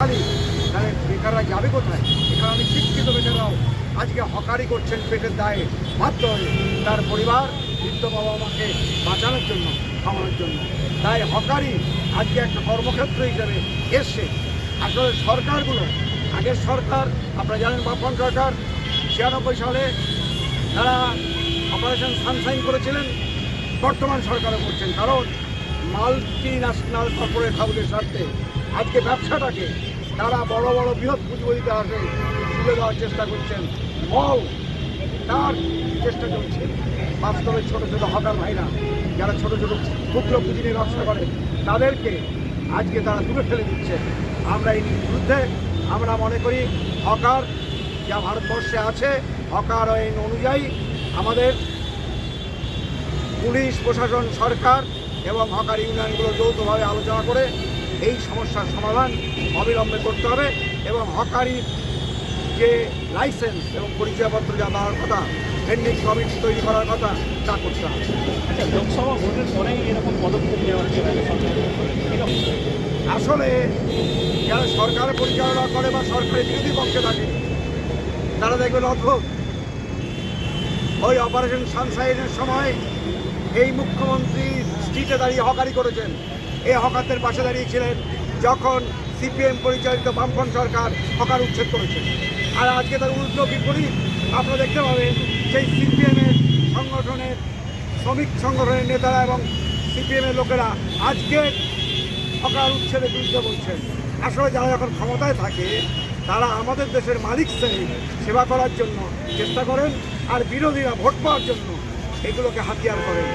তাহলে বেকাররা যাবে কোথায়? এখানে অনেক শিক্ষিত বেকাররাও আজকে হকারি করছেন পেটের দায়ে। বাধ্য হয়ে তার পরিবার, বৃদ্ধ বাবা মাকে বাঁচানোর জন্য, খাওয়ানোর জন্য। তাই হকারি আজকে একটা কর্মক্ষেত্র হিসেবে এসছে। আসলে সরকারগুলো, আগের সরকার, আপনারা জানেন বাপন সরকার, ছিয়ানব্বই সালে তারা অপারেশন সানশাইন করেছিলেন, বর্তমান সরকারও করছেন। কারণ মাল্টি ন্যাশনাল কর্পোরেট হাউসের স্বার্থে আজকে ব্যবসাটাকে তারা বড় বড় বৃহৎ পুঁজিপতিতে আসে, তুলে দেওয়ার চেষ্টা করছেন। মল তার চেষ্টা চলছে। বাস্তবে ছোট ছোট হকার ভাইরা, যারা ছোট ছোট ক্ষুদ্র পুঁজি নিয়ে ব্যবসা করে, তাদেরকে আজকে তারা দূরে ফেলে দিচ্ছে। আমরা এই বিরুদ্ধে আমরা মনে করি হকার যা ভারতবর্ষে আছে, হকার আইন অনুযায়ী আমাদের পুলিশ, প্রশাসন, সরকার এবং হকার ইউনিয়নগুলো যৌথভাবে আলোচনা করে এই সমস্যার সমাধান অবিলম্বে করতে হবে এবং হকারির যে লাইসেন্স এবং পরিচয়পত্র যা দেওয়ার কথা ভেন্ডিং কমিটি তৈরি করার কথা তা করতে হবে। আচ্ছা লোকসভা ভোটের পরেই এরকম পদক্ষেপ নেওয়া হচ্ছে আসলে যারা সরকার পরিচালনা করে বা সরকারের বিরোধী পক্ষে থাকে তারা দেখবেন অদ্ভুত। ওই অপারেশন সানসাইনের সময় এই মুখ্যমন্ত্রী স্ট্রিটে দাঁড়িয়ে হকারি করেছেন। এই হকারদের পাশে দাঁড়িয়েছিলেন যখন সিপিএম পরিচালিত বামফ্রন্ট সরকার হকার উচ্ছেদ করেছে। আর আজকে তার উল্টো বিপরীত আপনারা দেখতে পাবেন সেই সিপিএমের সংগঠনের শ্রমিক সংগঠনের নেতারা এবং সিপিএমের লোকেরা আজকে হকার উচ্ছেদের বিরুদ্ধে বলছেন। আসলে যারা যখন ক্ষমতায় থাকে, তারা আমাদের দেশের মালিক শ্রেণি, সেবা করার জন্য চেষ্টা করেন আর বিরোধীরা ভোট পাওয়ার জন্য এগুলোকে হাতিয়ার করেন।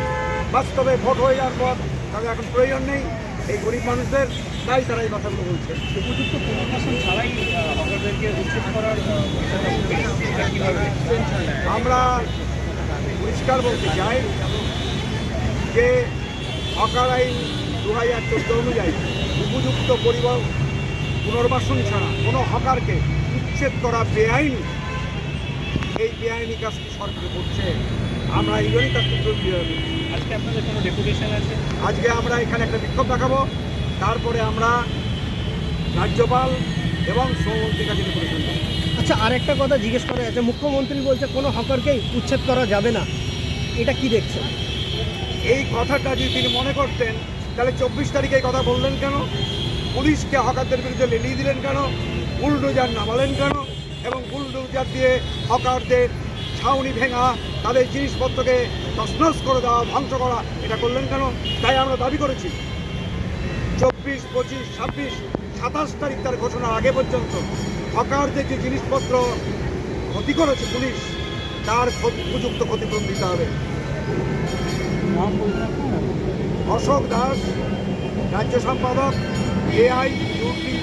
বাস্তবে ভোট হয়ে যাওয়ার পর তাদের এখন প্রয়োজন নেই। এই গরিব মানুষদের তাই তারা এই কথাগুলো বলছেন উপযুক্ত পুনর্বাসন ছাড়াই হকারদেরকে উচ্ছেদ করার? আমরা পরিষ্কার বলতে চাই যে হকার আইন দু হাজার চোদ্দ অনুযায়ী উপযুক্ত পরিবার পুনর্বাসন ছাড়া কোনো হকারকে উচ্ছেদ করা বেআইনি। এই বেআইনি কাজটি সরকার করছে। আমরা এই জন্যই তার তীব্র করছি। আজকে আপনাদের কোনো ডেপুটেশন আছে? আজকে আমরা এখানে একটা বিক্ষোভ দেখাবো। তারপরে আমরা রাজ্যপাল এবং শ্রমমন্ত্রীর কাছে ডেপুটেশন আচ্ছা আরেকটা কথা জিজ্ঞেস করা যাচ্ছে মুখ্যমন্ত্রী বলছে কোনো হকারকেই উচ্ছেদ করা যাবে না। এটা কি দেখছেন এই কথাটা যদি তিনি মনে করতেন তাহলে চব্বিশ তারিখে এই কথা বললেন কেন? পুলিশকে হকারদের বিরুদ্ধে লেলিয়ে দিলেন কেন? বুলডোজার নামালেন কেন? এবং বুলডোজার দিয়ে হকারদের ছাউনি ভেঙা তাদের জিনিসপত্রকে তসনস করে দেওয়া, ধ্বংস করা, এটা করলেন কেন? তাই আমরা দাবি করেছি। চব্বিশ, পঁচিশ, ছাব্বিশ, সাতাশ তারিখ তার ঘোষণার আগে পর্যন্ত। হকারদের যে জিনিসপত্র ক্ষতি করেছে পুলিশ, তার উপযুক্ত ক্ষতিপূরণ দিতে হবে। অশোক দাস, রাজ্য সম্পাদক, এআই ইউপি